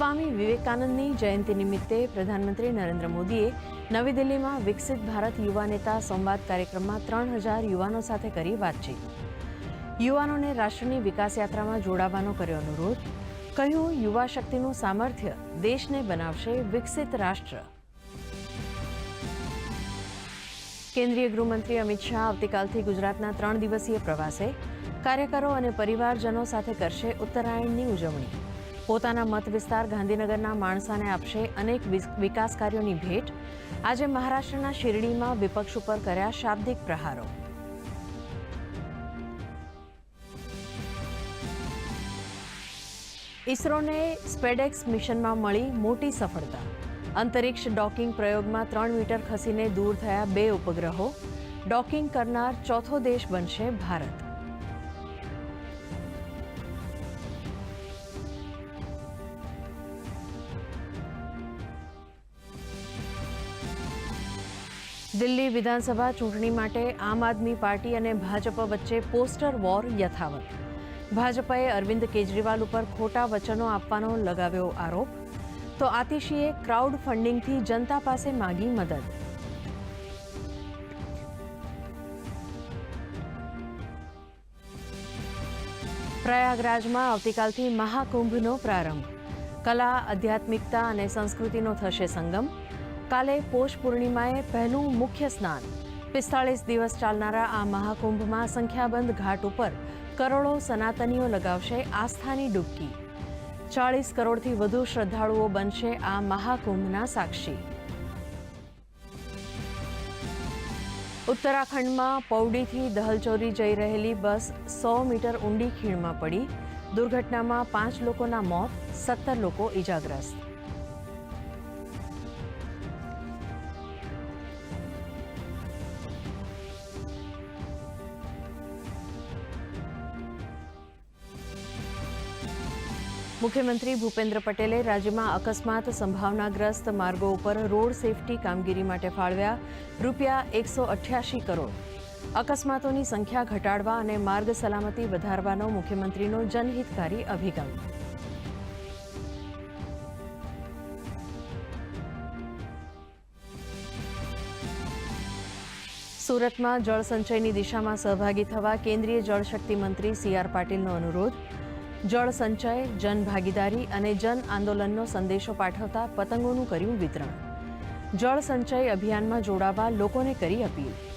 સ્વામી વિવેકાનંદની જયંતિ નિમિત્તે પ્રધાનમંત્રી નરેન્દ્ર મોદીએ નવી દિલ્હીમાં વિકસિત ભારત યુવા નેતા સંવાદ કાર્યક્રમમાં ત્રણ હજાર યુવાનો સાથે કરી વાતચીત. યુવાનોને રાષ્ટ્રની વિકાસ યાત્રામાં જોડાવાનો કર્યો અનુરોધ. કહ્યું, યુવા શક્તિનું સામર્થ્ય દેશને બનાવશે વિકસિત રાષ્ટ્ર. કેન્દ્રીય ગૃહમંત્રી અમિત શાહ આવતીકાલથી ગુજરાતના ત્રણ દિવસીય પ્રવાસે. કાર્યકરો અને પરિવારજનો સાથે કરશે ઉત્તરાયણની ઉજવણી. પોતાના મત વિસ્તાર ગાંધીનગરના માણસાને આપશે અનેક વિકાસ કાર્યોની ભેટ. આજે મહારાષ્ટ્રના શિરડીમાં વિપક્ષ ઉપર કર્યા શાબ્દિક પ્રહારો. ઇસરોને સ્પેડેક્સ મિશનમાં મળી મોટી સફળતા. અંતરિક્ષ ડોકિંગ પ્રયોગમાં ત્રણ મીટર ખસીને દૂર થયા બે ઉપગ્રહો. ડોકિંગ કરનાર ચોથો દેશ બનશે ભારત. દિલ્હી વિધાનસભા ચૂંટણી માટે આમ આદમી પાર્ટી અને ભાજપ વચ્ચે પોસ્ટર વોર યથાવત. ભાજપાએ અરવિંદ કેજરીવાલ ઉપર ખોટા વચનો આપવાનો લગાવ્યો આરોપ. તો આતિશીએ ક્રાઉડ ફંડિંગથી જનતા પાસે માગી મદદ. પ્રયાગરાજમાં આવતીકાલથી મહાકુંભનો પ્રારંભ. કલા, આધ્યાત્મિકતા અને સંસ્કૃતિનો થશે સંગમ. કાલે પોષ પૂર્ણિમાએ પહેલું મુખ્ય સ્નાન. પિસ્તાળીસ દિવસ ચાલનારા આ મહાકુંભમાં સંખ્યાબંધ ઘાટ ઉપર કરોડો સનાતનીઓ લગાવશે આસ્થાની ડૂબકી. ચાળીસ કરોડથી વધુ શ્રદ્ધાળુઓ બનશે આ મહાકુંભના સાક્ષી. ઉત્તરાખંડમાં પૌડીથી દહલચોરી જઈ રહેલી બસ સો મીટર ઊંડી ખીણમાં પડી. દુર્ઘટનામાં પાંચ લોકોના મોત, સત્તર લોકો ઈજાગ્રસ્ત. મુખ્યમંત્રી ભૂપેન્દ્ર પટેલે રાજ્યમાં અકસ્માત સંભાવનાગ્રસ્ત માર્ગો ઉપર રોડ સેફટી કામગીરી માટે ફાળવ્યા રૂપિયા એકસો અઠ્યાસી કરોડ. અકસ્માતોની સંખ્યા ઘટાડવા અને માર્ગ સલામતી વધારવાનો મુખ્યમંત્રીનો જનહિતકારી અભિગમ. સુરતમાં જળ સંચયની દિશામાં સહભાગી થવા કેન્દ્રીય જળશક્તિ મંત્રી સી આર પાટીલનો અનુરોધ. જળ સંચય, જન ભાગીદારી અને જન આંદોલનનો સંદેશો પાઠવતા પતંગોનું કર્યું વિતરણ. જળ સંચય અભિયાનમાં જોડાવા લોકોને કરી અપીલ.